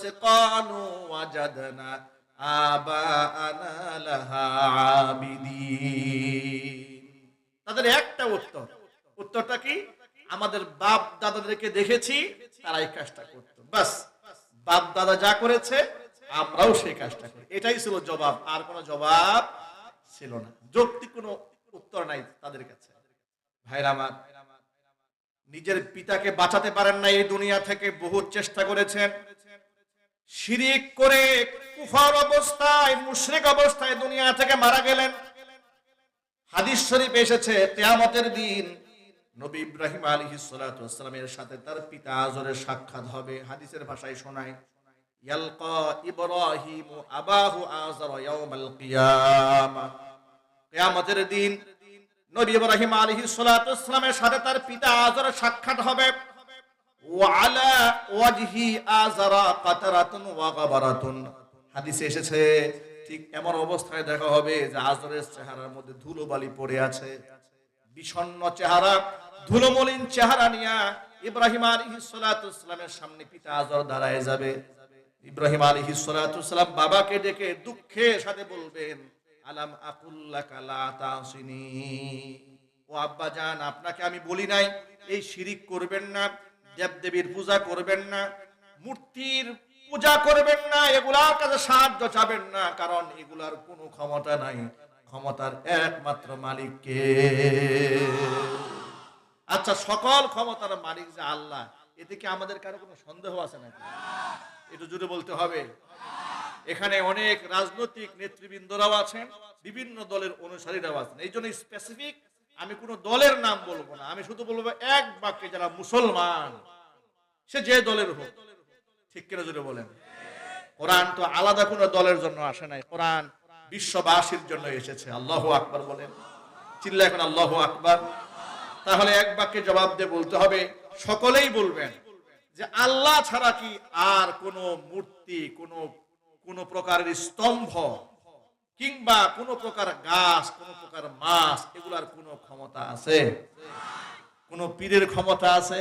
আছে কানু ওয়াজাদনা আবাআনা লাহা আবিদিন তাদের একটা উত্তর। উত্তরটা কি? আমাদের বাপ দাদাদেরকে দেখেছি তারা এই কাজটা করতো। বাস বাপ দাদা যা করেছে, আমরাও সেই কাজটা করি। এটাই ছিল জবাব, আর কোনো জবাব ছিল না। যৌক্তিক কোনো উত্তর নাই তাদের কাছে। ভাইরা আমার, নিজের পিতাকে বাঁচাতে পারেন না এই দুনিয়া থেকে বহু চেষ্টা করেছেন। শিরিক করে কুফার অবস্থায়, মুশরিক অবস্থায় দুনিয়া থেকে মারা গেলেন। হাদিস শরীফ এসেছে তেয়ামতের দিন নবী ইব্রাহিম আলী সালামের সাথে তার পিতা আজরের সাক্ষাৎ হবে। হাদিসের ভাষায় শোনায় দিন সাথে তার পিতা আজরের সাক্ষাৎ হবে। ওয়ালা ওয়া হাদিসে এসেছে, ঠিক এমন অবস্থায় দেখা হবে যে চেহারার মধ্যে আছে। বিষণ্ণ চেহারা চেহারা নিয়া ইব্রাহিম সামনে পিতা আজর দাঁড়ায় যাবে। ইব্রাহিম সালাতু ওয়াসসালাম বাবাকে ডেকে দুঃখের সাথে বলবেন, আলাম আকুল্লাকা লা ও আব্বা জান, আপনাকে আমি বলি নাই, এই শিরিক করবেন না। দেবদেবীর পূজা করবেন না, মূর্তির পূজা করবেন না, এগুলার কাছে সাহায্য চাবেন না, কারণ এগুলার কোনো ক্ষমতা নাই, ক্ষমতার একমাত্র মালিককে। আচ্ছা সকল ক্ষমতার মালিক যে আল্লাহ, এতে কি আমাদের কারও কোনো সন্দেহ আছে নাকি? একটু জুড়ে বলতে হবে। এখানে অনেক রাজনৈতিক নেতৃবৃন্দরাও আছেন, বিভিন্ন দলের অনুসারীরাও আছেন, এই জন্য স্পেসিফিক আমি কোনো দলের নাম বলব না। আমি শুধু বলব এক বাক্যে, যারা মুসলমান, সে যে দলের হোক। ঠিক কিনা জুড়ে বলেন? কোরআন তো আলাদা কোনো দলের জন্য আসে নাই। কোরআন বিশ্ববাসীর জন্য এসেছে। আল্লাহ আকবার বলেন। চিল্লা এখন আল্লাহ আকবার। তাহলে এক বাক্যে জবাব দিয়ে বলতে হবে, সকলেই বলবেন যে আল্লাহ ছাড়া কি আর কোন মূর্তি, কোন কোন প্রকারের স্তম্ভ কিংবা কোন প্রকার গাছ, কোন প্রকার মাছ, এগুলার কোনো ক্ষমতা আছে? কোন পীরের ক্ষমতা আছে?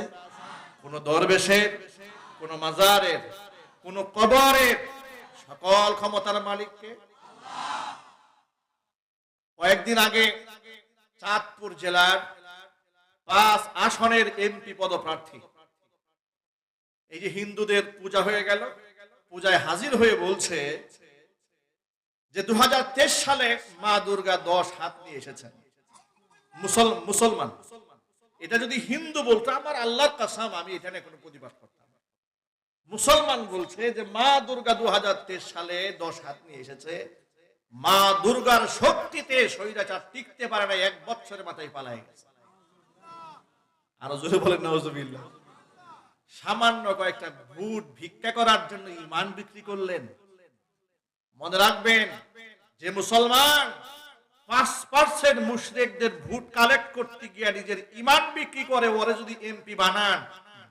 কোন দরবেশের, কোন মাজারের, কোন কবরের সকল ক্ষমতার মালিককে? কয়েকদিন আগে চাঁদপুর জেলার পাঁচ আসনের এমপি পদপ্রার্থী, এই যে হিন্দুদের পূজা হয়ে গেল, পূজায় হাজির হয়ে বলছে যে দু হাজার তেইশ সালে মা দুর্গা দশ হাত নিয়ে এসেছেন। মুসলমান। এটা যদি হিন্দু বলতো, আমার আল্লাহর কাসাম, আমি এখানে কোনো প্রতিবাদ করতাম মুসলমান বলছে যে মা দুর্গা দু সালে দশ হাত নিয়ে এসেছে। মা দুর্গার শক্তিতে স্বৈরাচার টিকতে পারে না এক বছরের মাথায় পালায় গেছে। আরও জোরে বলেন সামান্য কয়েকটা ভোট ভিক্ষা করার জন্য ইমান বিক্রি করলেন। মনে রাখবেন যে মুসলমান পাঁচ পার্সেন্ট মুশরেকদের ভোট কালেক্ট করতে গিয়ে নিজের ইমান বিক্রি করে, ওরে যদি এমপি বানান,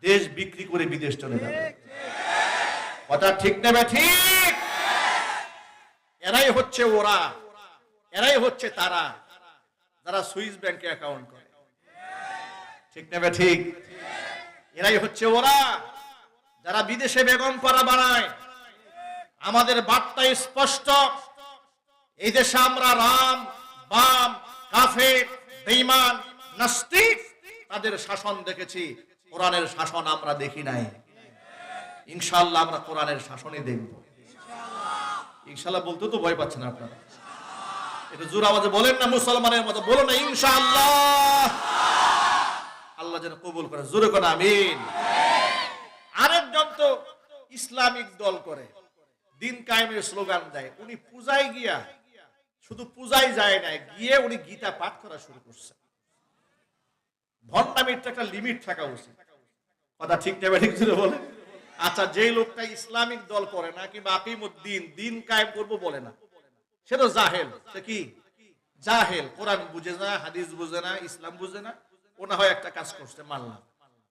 দেশ বিক্রি করে বিদেশ চলে যাবে। কথা ঠিক নেবে ঠিক? এরাই হচ্ছে ওরা, এরাই হচ্ছে তারা, যারা সুইস ব্যাংকে অ্যাকাউন্ট করে। ঠিক নেবে ঠিক? এরাই হচ্ছে ওরা, যারা বিদেশে বেগম পাড়া বানায় আমাদের বার্তা স্পষ্ট। এই দেশে আমরা রাম, বাম কাফে বেঈমান, নাস্তিক, তাদের শাসন দেখেছি। কোরআনের শাসন আমরা দেখি নাই। ইনশাল্লাহ আমরা কোরআনের শাসনই দেখব। ইনশাল্লাহ বলতে তো ভয় পাচ্ছেন আপনারা। এটা জোর আওয়াজে বলেন না, মুসলমানের মতো বলো না, ইনশাআল্লাহ। আল্লাহ যেন কবুল করে, জোরে করে আমিন। আরেকজন তো ইসলামিক দল করে। দিন কায়েমের স্লোগান দেয়। উনি পূজায় গিয়া শুধু পূজায় যায় না গিয়ে উনি গীতা পাঠ করা শুরু করছে। ভণ্ডামির একটা লিমিট থাকা উচিত। কথা ঠিক নেবে ঠিক ছিল বলে? আচ্ছা যেই লোকটা ইসলামিক দল করে না কিংবা আকিমুদ্দিন দিন কায়েম করব বলে না, সে তো জাহেল। সে কি? জাহেল। কোরআন বুঝে না, হাদিস বুঝে না, ইসলাম বুঝে না, ও না হয় একটা কাজ করছে, মানলাম।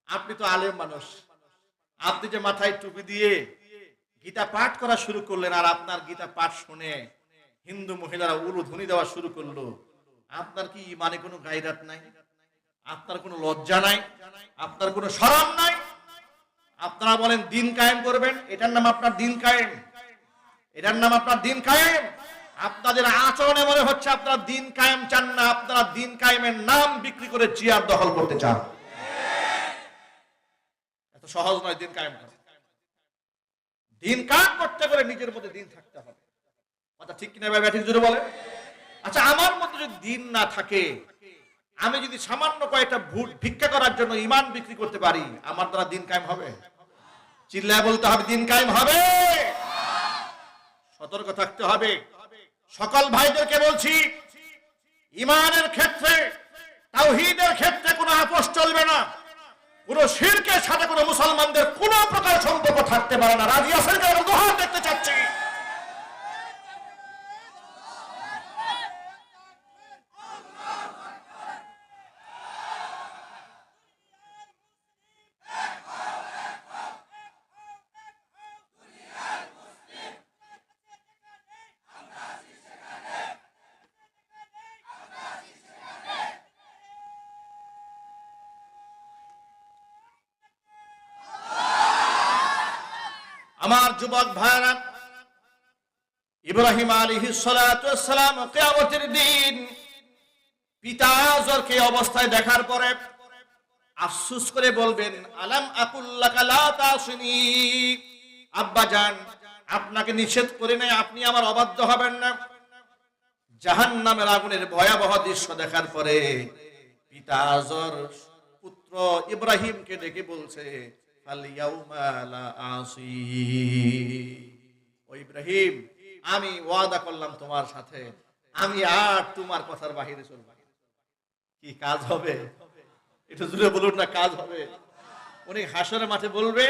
আপনি তো আলেম মানুষ। আপনি যে মাথায় টুপি দিয়ে গীতা পাঠ করা শুরু করলেন আর আপনার গীতা পাঠ শুনে হিন্দু মহিলারা উলু ধ্বনি দেওয়া শুরু করল। আপনার কি মানে কোনো গাইরাত নাই? আপনার কোনো লজ্জা নাই? আপনার কোনো সরম নাই? আপনারা বলেন, দিন কায়েম করবেন? এটার নাম আপনার দিন কায়েম। এটার নাম আপনার দিন কায়েম। আপনাদের আচরণে মনে হচ্ছে আপনারা দিন কায়েম চান না, আপনারা দিন কায়েমের নাম বিক্রি করে চেয়ার দখল করতে চান। এত সহজ নয় দিন কায়েম করা। দিন কায়েম করতে গেলে নিজের মধ্যে দিন থাকতে হবে? কথা ঠিক কিনা ভাই ঠিক জুড়ে বলে? আচ্ছা আমার মধ্যে যদি দিন না থাকে, আমি যদি সামান্য কয়েকটা ভুল ভিক্ষা করার জন্য ইমান বিক্রি করতে পারি, আমার দ্বারা দিন কায়েম হবে? চিল্লায় বলতে হবে, দিন কায়েম হবে। সতর্ক থাকতে হবে। সকল ভাইদেরকে বলছি ইমানের ক্ষেত্রে, তাওহীদের ক্ষেত্রে কোনো আপোষ চলবে না। কোন শিরকের সাথে কোনো মুসলমানদের কোনো প্রকার সম্পর্ক থাকতে পারে না। রাজিয়া সরকার দোহার দেখতে চাচ্ছি। আমার যুবক ভাইরা ইব্রাহিম সালাতু সালাম কিয়ামতের দিন পিতা আজরকে অবস্থায় দেখার পরে আফসোস করে বলবেন, আলাম আকুল্লাকা আব্বা জান, আপনাকে নিষেধ করে নাই, আপনি আমার অবাধ্য হবেন না। জাহান্নামের আগুনের ভয়াবহ দৃশ্য দেখার পরে পিতা আজর পুত্র ইব্রাহিমকে ডেকে বলছে ও ইব্রাহিম, আমি ওয়াদা করলাম তোমার সাথে। আমি আর তোমার কথার বাহিরে চলব কি কাজ হবে? একটু জুড়ে বলুন না, কাজ হবে। উনি হাসরের মাঠে বলবে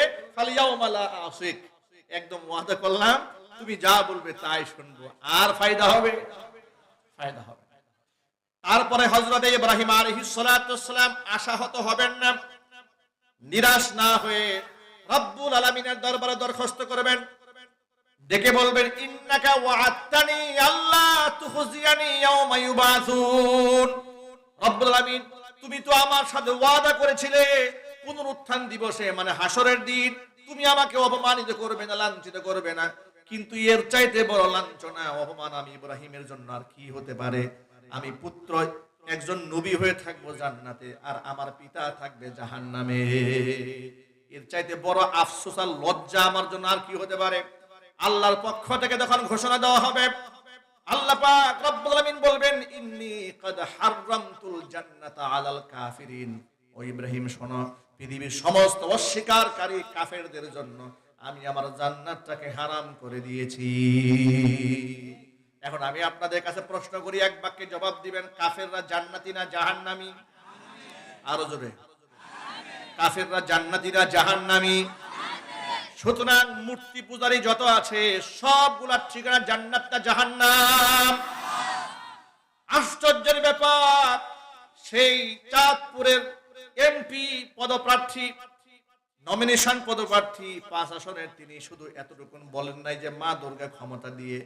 আসিক। একদম ওয়াদা করলাম, তুমি যা বলবে তাই শুনব। আর ফায়দা হবে? ফায়দা হবে। তারপরে হজরত ইব্রাহিম আলাইহিস সালাম আশাহত হবেন না। নিরাশ না হয়ে রব্বুল আলামিনের দরবারে দরখাস্ত করবেন। ডেকে বলবেন, ইন্নাকা ওয়াআত্তানি আল্লাহ তুখজিয়ানি ইয়াউমা ইউবাসুন। রব্বুল আলামিন, তুমি তো আমার সাথে ওয়াদা করেছিলে পুনরুত্থান দিবসে মানে হাসরের দিন। তুমি আমাকে অপমানিত করবে না, লাঞ্ছিত করবে না। কিন্তু এর চাইতে বড় লাঞ্ছনা, অপমান আমি ইব্রাহিমের জন্য আর কি হতে পারে? আমি পুত্র একজন নবী হয়ে থাকব জান্নাতে, আর আমার পিতা থাকবে জাহান্নামে। এর চাইতে বড় আফসোস আর লজ্জা আমার জন্য আর কি হতে পারে? আল্লাহর পক্ষ থেকে যখন ঘোষণা দেওয়া হবে। আল্লাহ পাক রব্বুল আলামিন বলবেন, ইন্নী কাদ হাররামতুল জান্নাতা আলাল কাফিরিন। ও ইব্রাহিম, শোনো, পৃথিবীর সমস্ত অস্বীকারী কাফেরদের জন্য আমি আমার জান্নাতটাকে হারাম করে দিয়েছি। এখন আমি আপনাদের কাছে প্রশ্ন করি, এক বাক্যে জবাব দিবেন, কাফেররা জান্নাতি না জাহান্নামী? আরও জোরে। কাফেররা জান্নাতি না জাহান্নামী? সুতরাং মূর্তি পূজারী যত আছে সবগুলার ঠিকানা জান্নাত না জাহান্নাম। আশ্চর্যের ব্যাপার, সেই চাঁদপুরের এমপি পদপ্রার্থী নমিনেশন পদপ্রার্থী পাঁচ আসনের তিনি শুধু এতটুকুন বলেন নাই যে মা দুর্গা ক্ষমতা দিয়ে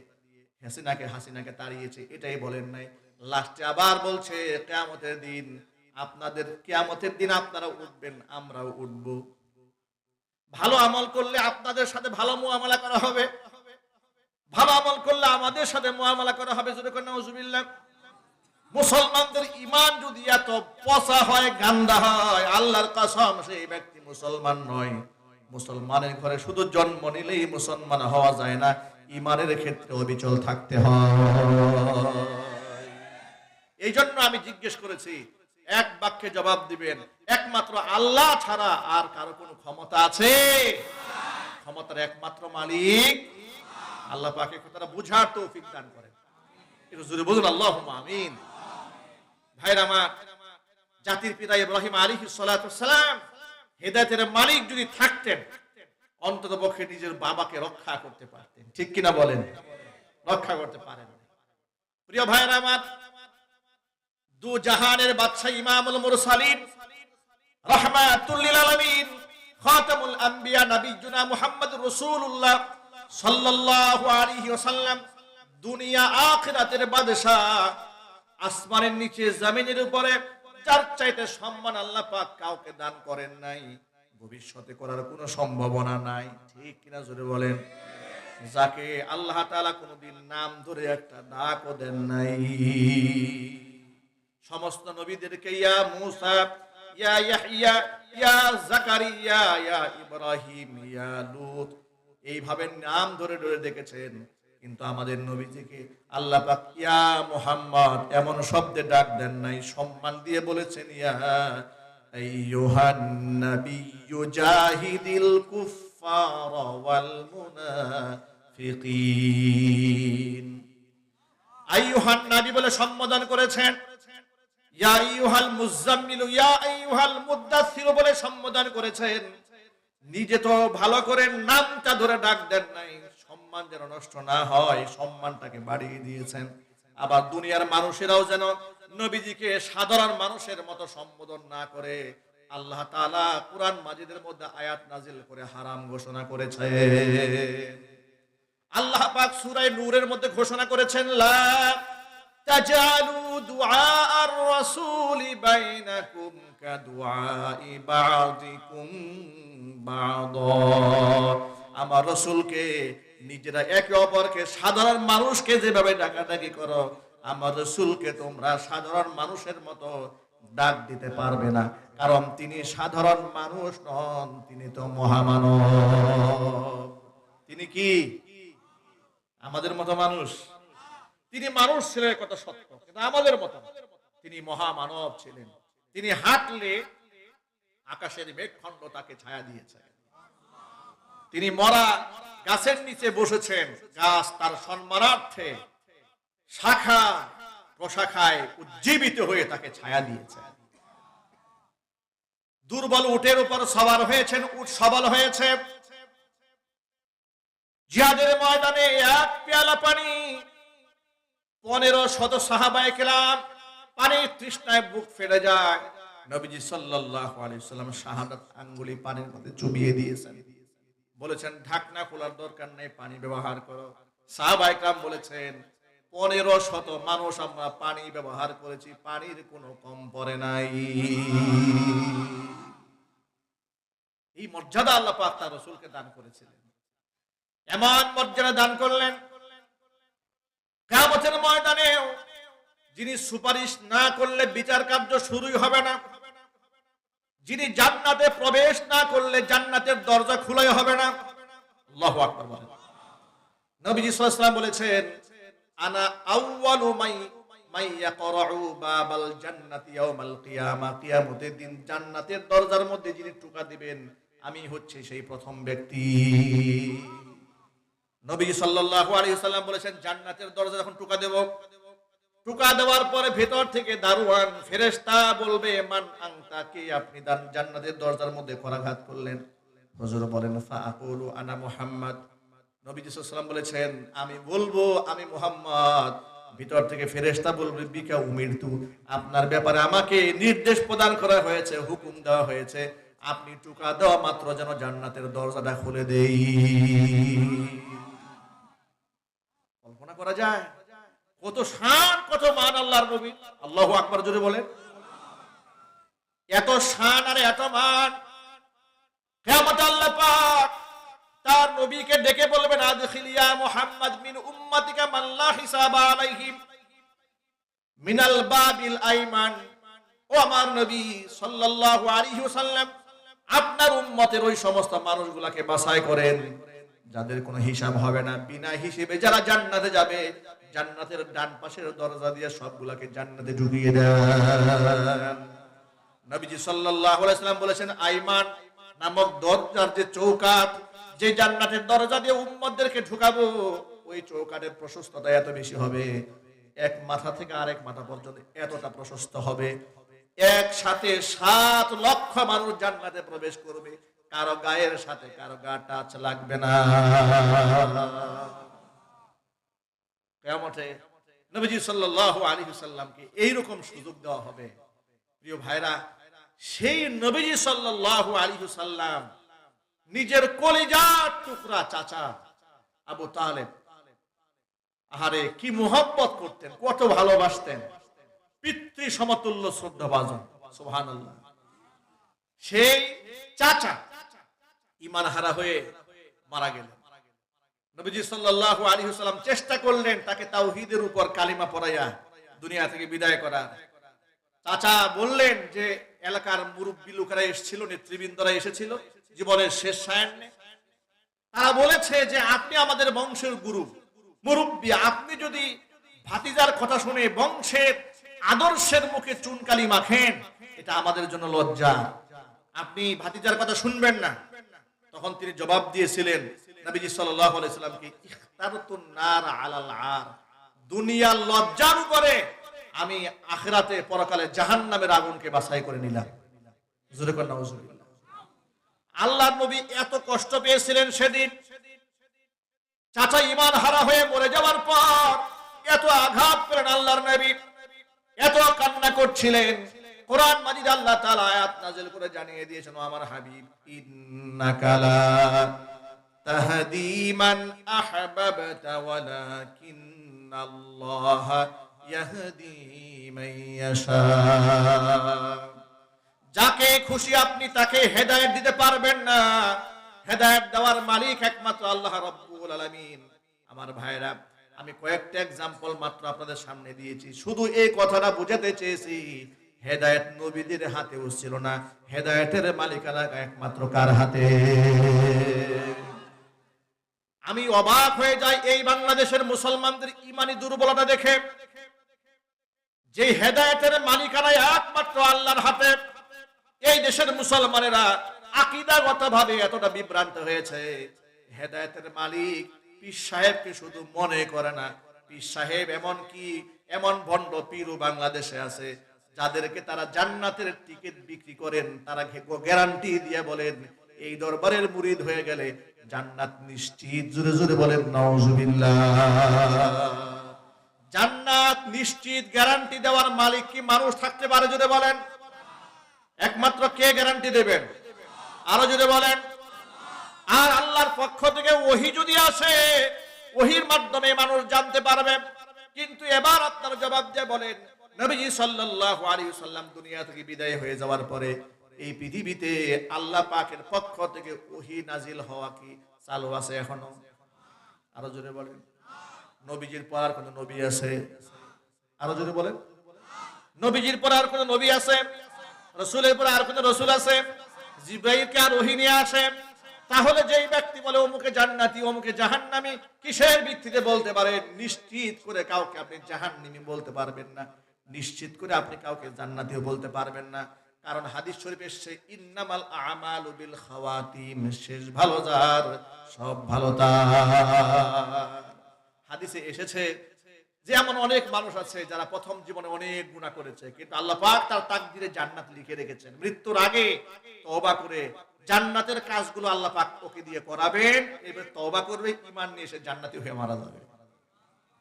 হাসিনাকে হাসিনাকে তাড়িয়েছে, এটাই বলেন নাই। লাস্টে আবার বলছে, কেয়ামতের দিন আপনাদের, কেয়ামতের দিন আপনারা উঠবেন, আমরাও উঠব। ভালো আমল করলে আপনাদের সাথে ভালো মুআমালা করা হবে। ভালো আমল করলে আমাদের সাথে মুআমালা করা হবে নাউজুবিল্লাহ মুসলমানদের ইমান যদি এত পচা হয়, গান্দা হয়, আল্লাহর কসম, সেই ব্যক্তি মুসলমান নয়। মুসলমানের ঘরে শুধু জন্ম নিলেই মুসলমান হওয়া যায় না। ইমানের ক্ষেত্রে অবিচল থাকতে হয়। এই জন্য আমি জিজ্ঞেস করেছি, এক বাক্যে জবাব দিবেন, একমাত্র আল্লাহ ছাড়া আর কারও কোনো ক্ষমতা আছে? ক্ষমতার একমাত্র মালিক আল্লাহ পাকে কথাটা বুঝার তৌফিক দান করেন। বলুন আল্লাহ আমিন। ভাইরা আমার, জাতির পিতা ইব্রাহিম আলী সালাম, হেদায়তের মালিক যদি থাকতেন অন্তত পক্ষে নিজের বাবাকে রক্ষা করতে পারতেন। ঠিক কিনা বলেন? রক্ষা করতে পারেন প্রিয় ভাইরা আমার, দু জাহানের বাদশাহ ইমামুল মুরসালিন রাহমাতুল লিল আলামিন খাতামুল আম্বিয়া মুহাম্মদ সাল্লাল্লাহু আলাইহি ওয়াসাল্লাম দুনিয়া আখিরাতের বাদশা আসমানের নিচে জমিনের উপরে, যার চাইতে সম্মান আল্লাহ পাক কাউকে দান করেন নাই। ভবিষ্যতে করার কোনো সম্ভাবনা নাই। ঠিক কিনা জোরে বলেন? যাকে আল্লাহ তাআলা কোনোদিন নাম ধরে একটা ডাকও দেন নাই। সমস্ত নবীদেরকে ইয়া মুসা, ইয়া ইয়াহইয়া, ইয়া জাকারিয়া ইয়া ইব্রাহিম, ইয়া লূত, এইভাবে নাম ধরে ধরে দেখেছেন কিন্তু আমাদের নবীজিকে আল্লাহ পাক ইয়া মুহাম্মদ এমন শব্দে ডাক দেন নাই, সম্মান দিয়ে বলেছেন, ইয়া নাবিয়্যু জাহিদিল কুফফার ওয়াল মুনাফিকিন আইয়ুহান নবী বলে সম্বোধন করেছেন। ইয়া আইয়ুহাল ইয়া আইয়ুহাল মুদ্দাসসির বলে সম্বোধন করেছেন। নিজে তো ভালো করে নামটা ধরে ডাক দেন নাই। সম্মান যেন নষ্ট না হয়, সম্মানটাকে বাড়িয়ে দিয়েছেন। আবার দুনিয়ার মানুষেরাও যেন নবীজিকে সাধারণ মানুষের মতো সম্বোধন না করে আল্লাহ তাআলা কুরআন মাজিদের মধ্যে আয়াত নাজিল করে হারাম ঘোষণা করেছে আল্লাহ পাক সূরা নূরের মধ্যে ঘোষণা করেছেন আমার রাসূলকে নিজেরা একে অপরকে সাধারণ মানুষকে যেভাবে ডাকাডাকি করো আমার রাসূলকে তোমরা সাধারণ মানুষের মতো ডাক দিতে পারবে না। কারণ তিনি সাধারণ মানুষ নন, তিনি তো মহামানব। তিনি কি? আমাদের মতো মানুষ? তিনি মানুষ ছিলেন কত সত্য, কিন্তু আমাদের মতো তিনি মহামানব ছিলেন। তিনি হাঁটলে আকাশের মেঘখণ্ড তাকে ছায়া দিয়েছে। তিনি মরা গাছের নিচে বসেছেন, গাছ তার সম্মানার্থে শাখা প্রশাখায় উজ্জীবিত হয়ে তাকে ছায়া দিয়েছে। দুর্বল উটের উপর সবার হয়েছেন, উট সবল হয়েছে। জিয়াদের ময়দানে এক পেয়ালা পানি, পনেরো শত সাহাবায় কেলাম পানি তৃষ্ণায় বুক ফেলে যায়। নবীজি সাল্লাল্লাহু আলাইহি সাল্লাম শাহাদাত আঙ্গুলি পানির মধ্যে চুবিয়ে দিয়েছেন। বলেছেন, ঢাকনা খোলার দরকার নেই, পানি ব্যবহার করো। সাহাবায় কাম বলেছেন পনেরো শত মানুষ আমরা পানি ব্যবহার করেছি, পানির কোনো কম পড়ে নাই। এই মর্যাদা আল্লাহ তার রসুলকে দান করেছিলেন। এমন মর্যাদা দান করলেন ময়দানেও যিনি সুপারিশ না করলে বিচার কার্য শুরুই হবে না, যিনি জান্নাতে প্রবেশ না করলে জান্নাতের দরজা খুলাই হবে না। নবীজি বলেছেন আনা আউয়ালু মাই জান্নাতের দরজার মধ্যে যিনি টুকা দিবেন, আমি হচ্ছে সেই প্রথম ব্যক্তি। নবী সাল্লাল্লাহু আলাইহি সাল্লাম বলেছেন, জান্নাতের দরজা যখন টুকা দেব, টুকা দেওয়ার পরে ভেতর থেকে দারোয়ান, ফেরেশতা বলবে, মান আনতা, কে আপনি জান্নাতের দরজার মধ্যে করাঘাত করলেন? হুজুর বলেন, ফাআকুলু আনা মুহাম্মদ। নবী সাল্লাম বলেছেন, আমি বলব, আমি মুহাম্মদ, ভিতর থেকে ফেরেশতা বলবে, বিকা উমিরতু আপনার ব্যাপারে আমাকে নির্দেশ প্রদান করা হয়েছে, হুকুম দেওয়া হয়েছে, আপনি টুকা দেওয়া মাত্র যেন জান্নাতের দরজাটা খুলে দেই। কল্পনা করা যায়? কত শান, কত মান আল্লাহর নবী। আল্লাহ আকবার জোরে বলেন এত শান আর এত মান। কেমত আল্লাহ পাক তার নবীকে ডেকে বলবেন আদখিলিয়া মুহাম্মদ মিন উম্মাতিকা হিসাবা আলাইহিম মিনাল বাবিল আইমান। ও আমার নবী সাল্লাল্লাহু আলাইহি ওয়াসাল্লাম, আপনার উম্মতের ওই সমস্ত মানুষগুলাকে বাছাই করেন, যাদের কোনো হিসাব হবে না। বিনা হিসেবে যারা জান্নাতে যাবে, জান্নাতের ডান পাশের দরজা দিয়ে সবগুলাকে জান্নাতে ঢুকিয়ে দেন। নবীজি সাল্লাল্লাহু আলাইহি সাল্লাম বলেছেন, আইমান নামক দরজার যে চৌকাট যে জান্নাতের দরজা দিয়ে উম্মতদেরকে ঢুকাবো, ওই চৌকাটের প্রশস্ততা এত বেশি হবে। এক মাথা থেকে আরেক মাথা পর্যন্ত এতটা প্রশস্ত হবে। একসাথে সাত লক্ষ মানুষ জান্নাতে প্রবেশ করবে। কারও গায়ের সাথে, কারও গা টাচ লাগবে না। কেমতে নবীজি সাল্লাল্লাহু আলাইহি সাল্লামকে এইরকম সুযোগ দেওয়া হবে। প্রিয় ভাইরা, সেই নবীজি সাল্লাল্লাহু আলাইহি সাল্লাম নিজের কলিজার টুকরা, চাচা। আবু তালেব, আহারে, কি মোহব্বত করতেন, কত ভালোবাসতেন। পিতৃ সমতুল্য শ্রদ্ধা বাজন সুবহানাল্লাহ। সেই চাচা ইমান হারা হয়ে মারা গেলেন। নবীজি সাল্লাল্লাহু আলাইহি ওয়াসাল্লাম চেষ্টা করলেন তাকে তাওহীদের উপর কালিমা পড়াইয়া দুনিয়া থেকে বিদায় করার। চাচা বললেন যে, এলাকার মুরব্বী লোকেরা এসেছিল, নেতৃবৃন্দরা এসেছিল। জীবনের শেষ সায়ান্নে তারা বলেছে যে আপনি আমাদের বংশের গুরু, মুরব্বী। আপনি যদি ভাতিজার কথা শুনে বংশের আদর্শের মুখে চুনকালি মাখেন, এটা আমাদের জন্য লজ্জা। আপনি ভাতিজার কথা শুনবেন না। তখন তিনি জবাব দিয়েছিলেন, নবীজি সাল্লাল্লাহু সাল্লামকে নার আলাল আর। দুনিয়ার লজ্জার উপরে আমি আখিরাতে পরকালে জাহান্নামের আগুনকে বাছাই করে নিলাম। জোরে কর আল্লাহ নবী এত কষ্ট পেয়েছিলেন সেদিন। চাচা ইমান হারা হয়ে মরে যাওয়ার পর এত আঘাত করেন আল্লাহর নবী, এত কান্না করছিলেন। কোরআন মাজিদ আল্লাহ তাআলা আয়াত নাযিল করে জানিয়ে দিয়েছেন আমার হাবিব, ইন্নাকা লা তাহদি মান আহবাবতা ওয়ালাকিন্নাল্লাহ ইয়াহদি মান ইয়াশা। যাকে খুশি আপনি তাকে হেদায়েত দিতে পারবেন না। হেদায়েত দেওয়ার মালিক একমাত্র আল্লাহ রাব্বুল আলামিন। আমার ভাইরা, আমি কয়েকটা এক্সাম্পল মাত্র আপনাদের সামনে দিয়েছি। শুধু এই কথাটা বুঝাতে চেয়েছি, হেদায়েত নবীদের হাতেও ছিল না। হেদায়েতের মালিকানা একমাত্র কার হাতে? আমি অবাক হয়ে যাই এই বাংলাদেশের মুসলমানদের ইমানি দুর্বলতা দেখে। যে হেদায়েতের মালিকানায় একমাত্র আল্লাহর হাতে এই দেশের মুসলমানেরা আকিদাগত ভাবে এতটা বিভ্রান্ত হয়েছে। হেদায়েতের মালিক পীর সাহেবকে শুধু মনে করে না, পীর সাহেব এমন কি, এমন ভণ্ড পীরও বাংলাদেশে আছে, যাদেরকে তারা জান্নাতের টিকিট বিক্রি করেন, তারা গ্যারান্টি দিয়ে বলেন, এই দরবারের মুরিদ হয়ে গেলে জান্নাত নিশ্চিত জুড়ে জুড়ে বলেন নওজুবিল্লাহ জান্নাত নিশ্চিত, গ্যারান্টি দেওয়ার মালিক কি মানুষ থাকতে পারে যদি বলেন। একমাত্র কে গ্যারান্টি দেবেন? আরও যদি বলেন। আর আল্লাহর পক্ষ থেকে ওহি যদি আসে, ওহির মাধ্যমে মানুষ জানতে পারবে। কিন্তু এবার আপনার জবাব দিয়ে বলেন, নবীজি সাল্লাল্লাহু আলাইহি সাল্লাম দুনিয়া থেকে বিদায় হয়ে যাওয়ার পরে এই পৃথিবীতে আল্লাহ পাকের পক্ষ থেকে ওহি নাজিল হওয়া কি চালু আছে এখনও? আরও জোরে বলেন। নবীজির পর আর কোন নবী আছে? আরও জোরে বলেন। নবীজির পর আর কোন নবী আছে? রসুলের পর আর কোন রসুল আছে? জিব্রাইলকে আর ওহি নিয়ে তাহলে যেই ব্যক্তি বলে, অমুকে জান্নাতি, অমুকে জাহান্নামি কিসের ভিত্তিতে বলতে পারে? নিশ্চিত করে কাউকে আপনি জাহান্নামি বলতে পারবেন না। নিশ্চিত করে আপনি কাউকে জান্নাতিও বলতে পারবেন না। কারণ হাদিস শরীফ এসছে, ইন্নামাল আমাল বিল খাওয়াতিম শেষ ভালো যার, সব ভালো তার। হাদিসে এসেছে যে এমন অনেক মানুষ আছে যারা প্রথম জীবনে অনেক গুণা করেছে, কিন্তু আল্লাহ পাক তার তাকদিরে জান্নাত লিখে রেখেছেন। মৃত্যুর আগে তওবা করে জান্নাতের কাজগুলো আল্লাহ পাক ওকে দিয়ে করাবেন, এবার তওবা করবে, ঈমান নিয়ে এসে জান্নাতি হয়ে মারা যাবে।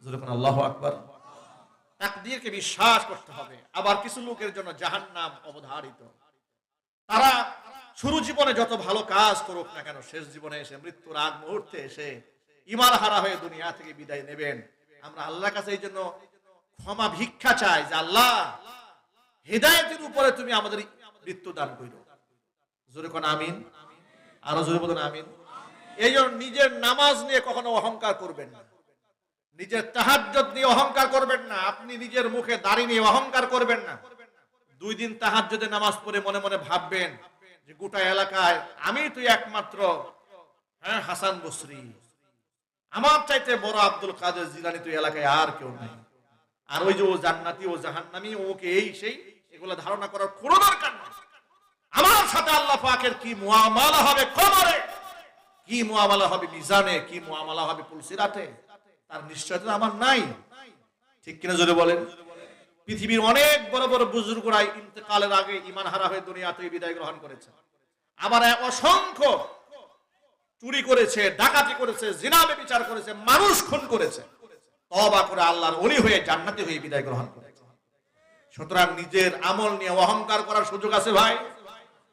যখন আল্লাহু আকবার। তাকদীরকে বিশ্বাস করতে হবে। আবার কিছু লোকের জন্য জাহান্নাম অবধারিত। তারা শুরু জীবনে যত ভালো কাজ করুক না কেন, শেষ জীবনে এসে মৃত্যুর আগ মুহূর্তে এসে ইমান হারা হয়ে দুনিয়া থেকে বিদায় নেবেন। আমরা আল্লাহর কাছে এই জন্য ক্ষমা ভিক্ষা চাই যে আল্লাহ, হেদায়তের উপরে তুমি আমাদের মৃত্যু দান করো। জোরে কোন আমিন? আরও জোরে বলুন আমিন। এই জন্য নিজের নামাজ নিয়ে কখনো অহংকার করবেন না। নিজের তাহাজ্জত নিয়ে অহংকার করবেন না। আপনি নিজের মুখে দাড়ি নিয়ে অহংকার করবেন না। দুই দিন তাহাজ্জুদে নামাজ পড়ে মনে মনে ভাববেন যে গোটা এলাকায় আমি তুই একমাত্র হ্যাঁ হাসান বসরি। আমার চাইতে বড় আব্দুল কাদের জিলানি তুই এলাকায় আর কেউ নাই। আর ওই যে ও জান্নাতি, ও জাহান্নামি, ওকে এই সেই, এগুলো ধারণা করার কোনো দরকার নেই। আমার সাথে আল্লাহ পাকের কি মুআমালা হবে কবরে? কি মুআমালা হবে মিজানে? কি মুআমালা হবে পুলসিরাতে? তার নিশ্চয়তা আমার নাই। ঠিক কিনা জোরে বলেন? পৃথিবীর অনেক বড় বড় বুজুর্গরা ইন্তেকালের আগে ইমান হারা হয়ে দুনিয়াতে বিদায় গ্রহণ করেছে। আবার অসংখ্য চুরি করেছে, ডাকাতি করেছে জিনাবে বিচার করেছে, মানুষ খুন করেছে। তবা করে আল্লাহর অলি হয়ে জান্নাতি হয়ে বিদায় গ্রহণ করেছে সুতরাং নিজের আমল নিয়ে অহংকার করার সুযোগ আছে ভাই।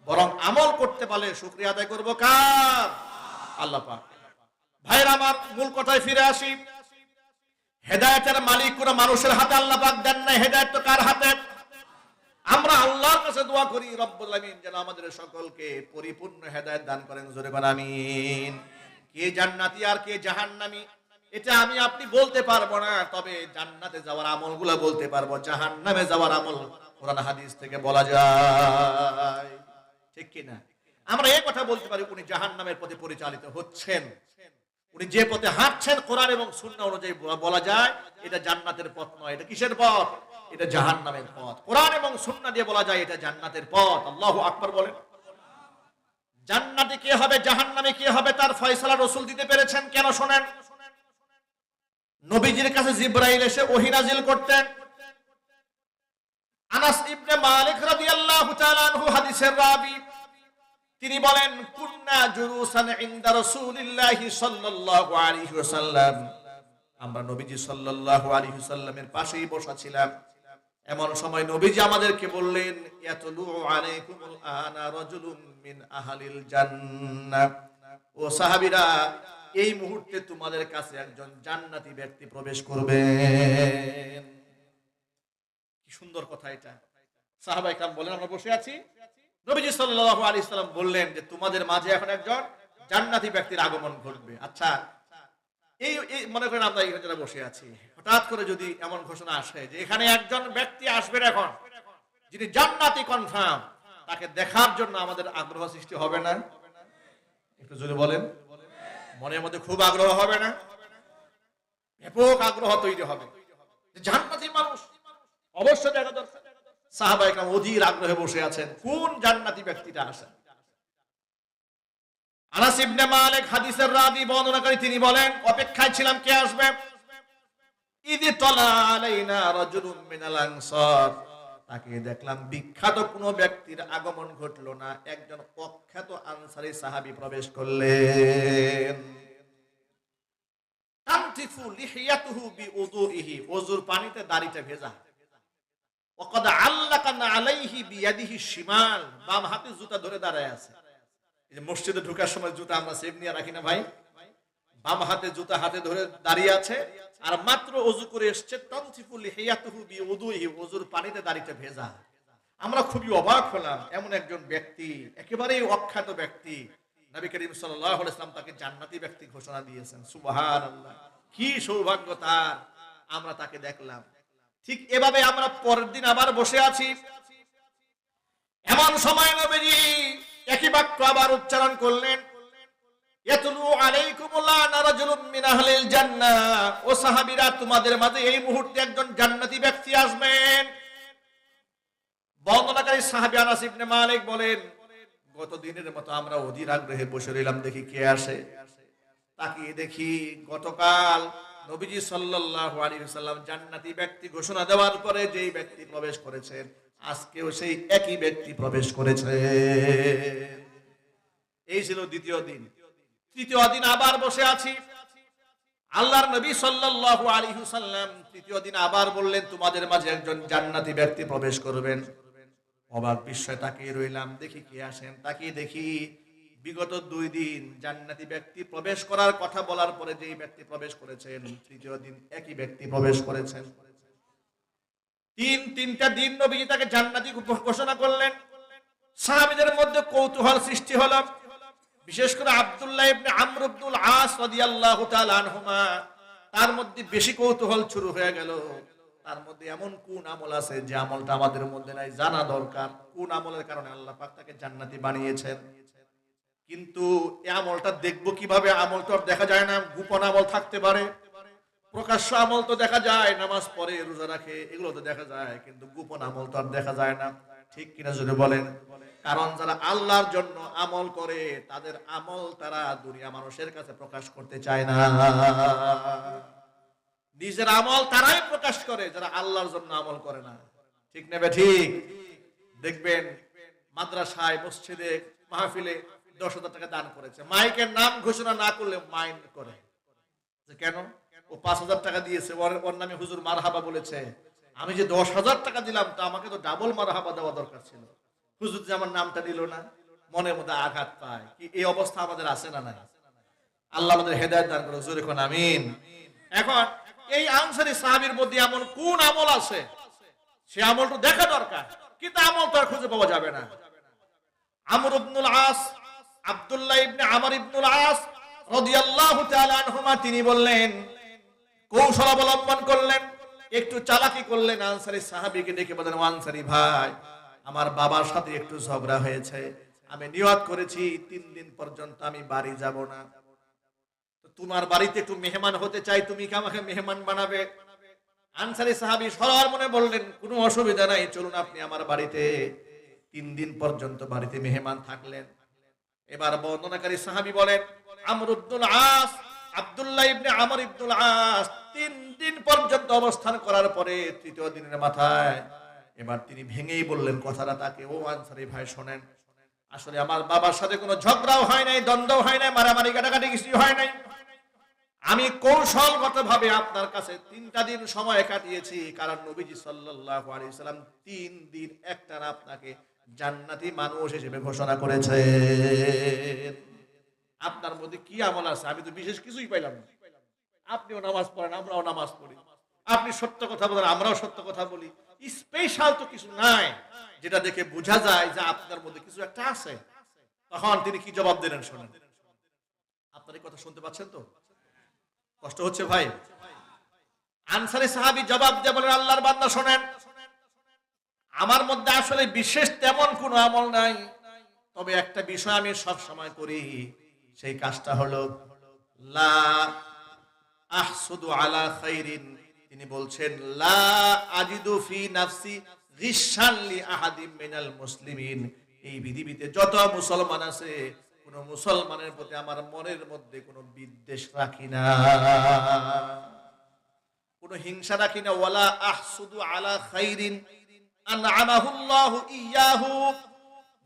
বরং আমল করতে পারলে শুক্রিয়া আদায় করব কার? আল্লাহ ভাইয়ের আমার মূল কথায় ফিরে আসি। হেদায়তের মালিক কোন মানুষের হাতে আল্লাহ পাক দেন না হেদায়ত তো কার হাতে? আমরা আল্লাহর কাছে দোয়া করি, রব্বুল আলামিন যেন আমাদের সকলকে পরিপূর্ণ হেদায়েত দান করেন, জোরে বলেন আমিন। কে জান্নাতি আর কে জাহান্নামী, এটা আমি আপনি বলতে পারব না, তবে জান্নাতে যাওয়ার আমলগুলো বলতে পারব। জাহান্নামে যাওয়ার আমল কোরআন হাদিস থেকে বলা যায়। ঠিক কি না আমরা এই কথা বলতে পারি, উনি জাহান্নামের পথে পরিচালিত হচ্ছেন। উনি যে পথে হাঁটছেন কোরআন এবং শূন্য অনুযায়ী বলা যায়, এটা জান্নাতের পথ নয়, এটা কিসের পথ? এটা জাহান্নামের পথ। কোরআন এবং শূন্য দিয়ে বলা যায়, এটা জান্নাতের পথ। আল্লাহ আকবার বলেন। জান্নাতে কে হবে, জাহান্নামে কে হবে, তার ফয়সালা রসুল দিতে পেরেছেন কেন শোনেন? নবীজির কাছে জিব্রাইল এসে ওহী নাজিল করতেন। আনাস ইবনে মালিক রাদিয়াল্লাহু তাআলা আনহু, হাদিসের রাবী। তিনি বলেন, কুন্না জুরুসান ইনদা রাসূলিল্লাহি সাল্লাল্লাহু আলাইহি ওয়াসাল্লাম। আমরা নবীজি সাল্লাল্লাহু আলাইহি ওয়াসাল্লামের পাশেই বসা ছিলাম। এমন সময় নবীজি আমাদেরকে বললেন ইয়াতলু আলাইকুমুল আনা রাজুলুম মিন আহলিল জান্নাহ। ও সাহাবীরা, এই মুহূর্তে তোমাদের কাছে একজন জান্নাতি ব্যক্তি প্রবেশ করবেন কি সুন্দর কথা এটা। সাহাবা ইকরাম বলেন, আমরা বসে আছি। নবীজি সাল্লাল্লাহু আলাইহি সাল্লাম বললেন যে, তোমাদের মাঝে এখন একজন জান্নাতি ব্যক্তির আগমন ঘটবে। আচ্ছা এই মনে করেন আমরা এখানে যারা বসে আছি। হঠাৎ করে যদি এমন ঘোষণা আসে যে, এখানে একজন ব্যক্তি আসবেন এখন, যিনি জান্নাতি কনফার্ম তাকে দেখার জন্য আমাদের আগ্রহ সৃষ্টি হবে না? একটু যদি বলেন। মনের মধ্যে খুব আগ্রহ হবে না? ব্যাপক আগ্রহ তৈরি হবে। জান্নাতি মানুষ, অবশ্যই দেখা দরকার। সাহাবা একরাম অধীর আগ্রহে বসে আছেন, কোন জান্নাতি ব্যক্তিটা আসেন হাদিসের রাবি বর্ণনাকারী, তিনি বলেন, অপেক্ষায় ছিলাম, কে আসবে? ইদি মিনাল আনসার। তাকে দেখলাম, বিখ্যাত কোন ব্যক্তির আগমন ঘটলো না, একজন অখ্যাত আনসারী সাহাবী প্রবেশ করলেন। তানতিফু লিহিয়াতুহু বিউযুইহি ওযুর পানিতে দাড়িটা ভেজা। ওয়াকাদ আল্লাকানা আলাইহি বিয়াদিহি শিমাল। বাম হাতে জুতা ধরে দাঁড়ায় আছে। মসজিদে সময় জুতা আমরা সেভ নিয়ে রাখি না ভাই? বাম হাতে জুতা হাতে ধরে দাঁড়িয়ে আছে। আর মাত্র করে এসছে পানিতে দাঁড়িয়ে ভেজা। আমরা খুবই অবাক হলাম, এমন একজন ব্যক্তি, একেবারেই অখ্যাত ব্যক্তি। নবী করিম সাল্লাল্লাহু আলাইহি তাকে জান্নাতি ব্যক্তি ঘোষণা দিয়েছেন, সুবহানাল্লাহ। কি সৌভাগ্য তার। আমরা তাকে দেখলাম। ঠিক এভাবে আমরা পরের দিন আবার বসে আছি। এমন সময় নবীজি একই বাক্য আবার উচ্চারণ করলেন এই মুহূর্তে একজন ব্যক্তি আসবেন। বলেন, গত দিনের মতো আমরা অধীর আগ্রহে বসে রইলাম, দেখি কে আসে। দেখি গতকাল নবীজি সাল্লাল্লাহু আলাইহি ওয়াসাল্লাম জান্নাতি ব্যক্তি ঘোষণা দেওয়ার পরে যেই ব্যক্তি প্রবেশ করেছেন, আজকেও সেই একই ব্যক্তি প্রবেশ করেছে এই ছিল দ্বিতীয় দিন। তৃতীয় দিন আবার বসে আছি। আল্লাহর নবী সাল্লাল্লাহু আলাইহি ওয়াসাল্লাম তৃতীয় দিন আবার বললেন, তোমাদের মাঝে একজন জান্নাতি ব্যক্তি প্রবেশ করবেন। অবাক বিস্ময় তাকিয়ে রইলাম। দেখি কে আসেন? তাকিয়ে দেখি বিগত দুই দিন জান্নাতি ব্যক্তি প্রবেশ করার কথা বলার পরে যেই ব্যক্তি প্রবেশ করেছেন, তৃতীয় দিন একই ব্যক্তি প্রবেশ করেছেন। তিন, তিনটা দিন নবীজি তাকে জান্নাতি ঘোষণা করলেন। সাহাবীদের মধ্যে কৌতূহল সৃষ্টি হলো। বিশেষ করে আব্দুল্লাহ ইবনে আমর আব্দুল আস রাদিয়াল্লাহু তাআলা আনহুমা, তার মধ্যে বেশি কৌতূহল শুরু হয়ে গেল। তার মধ্যে এমন কোন আমল আছে যে আমলটা আমাদের মধ্যে নাই, জানা দরকার। কোন আমলের কারণে আল্লাহ পাক তাকে জান্নাতি বানিয়েছেন? কিন্তু এই আমলটা দেখব কীভাবে? আমল তো দেখা যায় না, গোপন আমল থাকতে পারে। প্রকাশ্য আমল তো দেখা যায়, নামাজ পড়ে, রোজা রাখে, এগুলো তো দেখা যায়, কিন্তু গোপন আমল তো আর দেখা যায় না। ঠিক কিনা যদি বলেন? কারণ যারা আল্লাহর জন্য আমল করে, তাদের আমল তারা দুনিয়া মানুষের কাছে প্রকাশ করতে চায় না। নিজের আমল তারাই প্রকাশ করে, যারা আল্লাহর জন্য আমল করে না। ঠিক নেবে ঠিক? দেখবেন মাদ্রাসায়, মসজিদে, মাহফিলে দশ হাজার টাকা দান করেছে। মাইকের নাম ঘোষণা না করলে মাইন্ড করে। কেন? ও পাঁচ হাজার টাকা দিয়েছে। ওর ওর নামে হুজুর মারহাবা বলেছে। আমি যে দশ হাজার টাকা দিলাম, তা আমাকে তো ডাবল মারহাবা দেওয়া দরকার ছিল। হুজুর যে আমার নামটা নিল না, মনের মধ্যে আঘাত পায়। কি এই অবস্থা আমাদের আছে না নাই? আল্লাহ আমাদের হেদায়ত দান করে হুজুর এখন আমিন। এখন এই আনসারি সাহাবির মধ্যে এমন কোন আমল আছে? সে আমলটা দেখা দরকার, কিন্তু আমল তো আর খুঁজে পাওয়া যাবে না। আমর ইবনুল আস আব্দুল্লাহ ইবনে আমর ইবনুল আস রাদিয়াল্লাহু তাআলা আনহুমা, তিনি বললেন, কৌশল অবলম্বন করলেন, একটু চালাকি করলেন আনসারি সাহাবীকে ডেকে বলেন "ও আনসারি ভাই, আমার বাবার সাথে একটু ঝগড়া হয়েছে, আমি নিয়ত করেছি, তিন দিন পর্যন্ত আমি বাড়ি যাব না। তোমার বাড়িতে একটু মেহমান হতে চাই, তুমি কি আমাকে মেহমান বানাবে? আনসারি সাহাবী সরল মনে বললেন, কোনো অসুবিধা নাই, চলুন আপনি আমার বাড়িতে তিন দিন পর্যন্ত বাড়িতে মেহমান থাকলেন। এবার বর্ণনাকারী সাহাবী বলেন, আমর ইবনুল আস, আব্দুল্লাহ ইবনে আমর ইবনুল আস তিন দিন পর্যন্ত অবস্থান করার পরে তৃতীয় দিনের মাথায় এবার তিনি ভেঙেই বললেন কথাটা তাকে। ও আনসারি ভাই, শোনেন, আসলে আমার বাবার সাথে কোনো ঝগড়াও হয় নাই দ্বন্দ্ব হয় নাই, মারামারি কাটাকাটি কিছু হয় নাই। আমি কৌশলগত ভাবে আপনার কাছে তিনটা দিন সময় কাটিয়েছি, কারণ নবীজি সাল্লাল্লাহু আলাইহি সাল্লাম তিন দিন একটানা আপনাকে জান্নাতি মানুষ হিসেবে ঘোষণা করেছে। আপনার মধ্যে কি আমল আছে? আমি তো বিশেষ কিছুই পাইলাম না। আপনিও নামাজ পড়েন, আমরাও নামাজ পড়ি। আপনি সত্য কথা বলেন, আমরাও সত্য কথা বলি। স্পেশাল তো কিছু নাই, যেটা দেখে বোঝা যায় যে আপনার মধ্যে কিছু একটা আছে। তখন তিনি কি জবাব দিলেন শোনেন। আপনার এই কথা শুনতে পাচ্ছেন তো? কষ্ট হচ্ছে ভাই। আনসারি সাহাবী জবাব দিয়ে বলেন, আল্লাহর বান্দা শোনেন। আমার মধ্যে আসলে বিশেষ তেমন কোনো আমল নাই। তবে একটা বিষয় আমি সব সময় করি, সেই কাজটা হলো তিনি বলছেন এই যত মুসলমান আছে, কোন মুসলমানের প্রতি আমার মনের মধ্যে কোনো বিদ্বেষ রাখি না। কোনো হিংসা রাখি না। ওয়ালা আহসুদু আলা খাইরিন।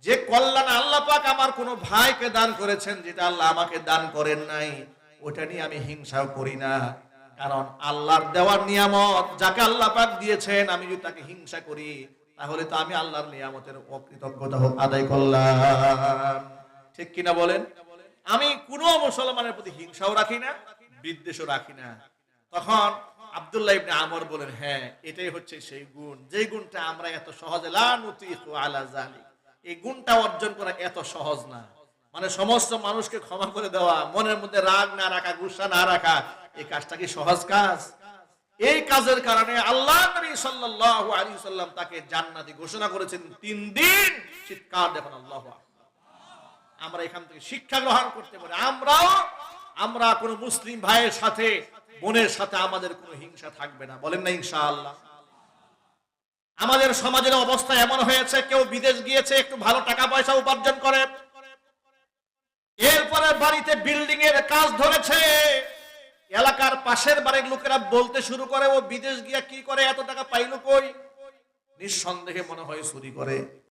যে কল্যাণ আল্লাহ পাক আমার কোনো ভাইকে দান করেছেন, যেটা আল্লাহ আমাকে দান করেন নাই ওটা নিয়ে আমি হিংসাও করি না। কারণ আল্লাহর দেওয়ার নিয়ামত যাকে আল্লাহ পাক দিয়েছেন, আমি যদি তাকে হিংসা করি, তাহলে তো আমি আল্লাহর নিয়ামতের অকৃতজ্ঞতা আদায় করলাম। ঠিক কিনা বলেন? আমি কোনো মুসলমানের প্রতি হিংসাও রাখি না, বিদ্বেষও রাখি না। তখন আব্দুল্লাহ ইবনে আমর বলেন হ্যাঁ এটাই হচ্ছে সেই গুণ। যে গুণটা আমরা এত সহজে আলা এই গুণটা অর্জন করা এত সহজ না। মানে সমস্ত মানুষকে ক্ষমা করে দেওয়া, মনের মধ্যে রাগ না রাখা, গুসা না রাখা, এই কাজটা কি সহজ কাজ? এই কাজের কারণে আল্লাহ নবী সাল্লাল্লাহু আলাইহি সাল্লাম তাকে জান্নাতি ঘোষণা করেছেন, তিন দিন চিৎকার দেখুন আল্লাহু আমরা এখান থেকে শিক্ষা গ্রহণ করতে পারি। আমরাও, আমরা কোন মুসলিম ভাইয়ের সাথে বোনের সাথে আমাদের কোনো হিংসা থাকবে না। বলেন না ইনশাআল্লাহ। আমাদের সমাজের অবস্থা এমন হয়েছে, কেউ বিদেশ গিয়েছে, একটু ভালো টাকা পয়সা উপার্জন করে। এরপরে বাড়িতে বিল্ডিং এর কাজ ধরেছে। এলাকার পাশের বাড়ির লোকেরা বলতে শুরু করে, ও বিদেশ গিয়া কি করে, এত টাকা পাইলো কই? নিঃসন্দেহে মনে হয় চুরি করে।